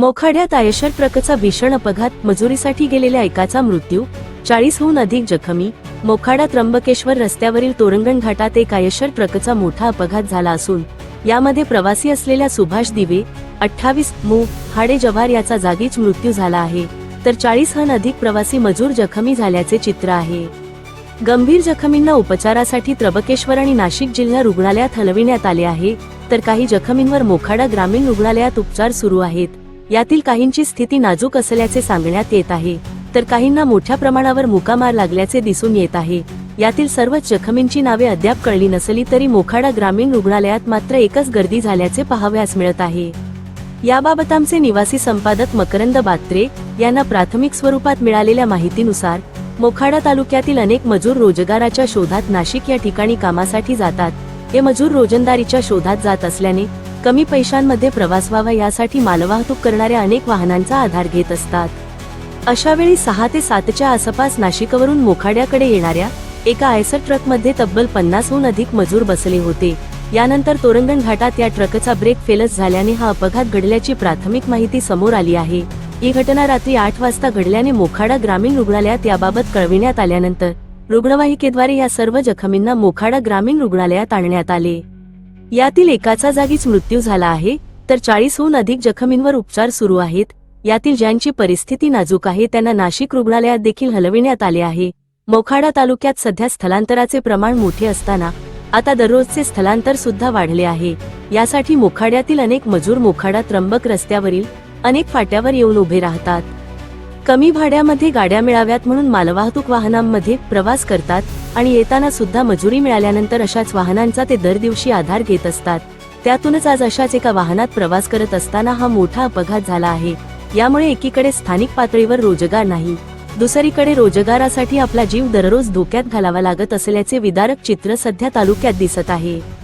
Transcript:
मोखाड्यात Eicher ट्रकचा भीषण अपघात मजुरीसाठी गेलेल्या एकाचा मृत्यू चाळीसहून अधिक जखमी मोखाडा त्र्यंबकेश्वर रस्त्यावरील तोरंगण घाटात एक आयशर ट्रकचा मोठा अपघात झाला असून यामध्ये प्रवासी असलेल्या सुभाष दिवे अठ्ठावीस मू हाडे जव्हार याचा जागीच मृत्यू झाला आहे तर चाळीसहून अधिक प्रवासी मजूर जखमी झाल्याचे चित्र आहे. गंभीर जखमींना उपचारासाठी त्र्यंबकेश्वर आणि नाशिक जिल्हा रुग्णालयात हलविण्यात आले आहे तर काही जखमींवर मोखाडा ग्रामीण रुग्णालयात उपचार सुरू आहेत. यातील काहींची स्थिती नाजूक असल्याचे सांगण्यात येत आहे. तर काहींना मोठ्या प्रमाणावर मुकामार लागल्याचे दिसून येत आहे. यातील सर्व जखमींची नावे अद्याप कळली नसली तरी मोखाडा ग्रामीण रुग्णालयात मात्र एकच गर्दी झाल्याचे पाहावयास मिळत आहे. याबाबत आमचे निवासी संपादक मकरंद बात्रे यांना प्राथमिक स्वरूपात मिळालेल्या माहितीनुसार मोखाडा तालुक्यातील अनेक मजूर रोजगाराच्या शोधात नाशिक या ठिकाणी कामासाठी जातात. हे मजूर रोजंदारीच्या शोधात जात असल्याने कमी पैशांमध्ये प्रवास व्हावा यासाठी मालवाहतूक करणाऱ्या अनेक वाहनांचा आधार घेत असतात. अशा वेळी सहा ते सातच्या आसपास नाशिकवरून मोखाड्याकडे येणाऱ्या एका आयसर ट्रकमध्ये तब्बल पन्नासहून अधिक मजूर बसले होते. यानंतर तोरंगण घाटात या ट्रकचा ब्रेक फेलच झाल्याने हा अपघात घडल्याची प्राथमिक माहिती समोर आली आहे. ही घटना रात्री आठ वाजता घडल्याने मोखाडा ग्रामीण रुग्णालयात याबाबत कळविण्यात आल्यानंतर रुग्णवाहिकेद्वारे या सर्व जखमींना मोखाडा ग्रामीण रुग्णालयात आणण्यात आले. यातील एकाचा जागीच मृत्यू झाला आहे तर चाळीसहून अधिक जखमींवर उपचार सुरू आहेत. यातील ज्यांची परिस्थिती नाजूक आहे त्यांना नाशिक रुग्णालयात देखील हलविण्यात आले आहे. मोखाडा तालुक्यात सध्या स्थलांतराचे प्रमाण मोठे असताना आता दररोजचे स्थलांतर सुद्धा वाढले आहे. यासाठी मोखाड्यातील अनेक मजूर मोखाडा त्र्यंबक रस्त्यावरील अनेक फाट्यावर येऊन उभे राहतात. कमी भाड्यामध्ये गाड्या मिळाव्यात म्हणून मालवाहतूक वाहनांमध्ये प्रवास करतात आणि येताना सुद्धा मजुरी मिळाल्यानंतर अशाच वाहनांचा ते दर दिवशी आधार घेत असतात. त्यातूनच आज अशाच एका वाहनात प्रवास करत असताना हा मोठा अपघात झाला आहे. यामुळे एकीकडे स्थानिक पातळीवर रोजगार नाही. दुसरीकडे रोजगारासाठी आपला जीव दररोज धोक्यात घालावा लागत असल्याचे विदारक चित्र सध्या तालुक्यात दिसत आहे.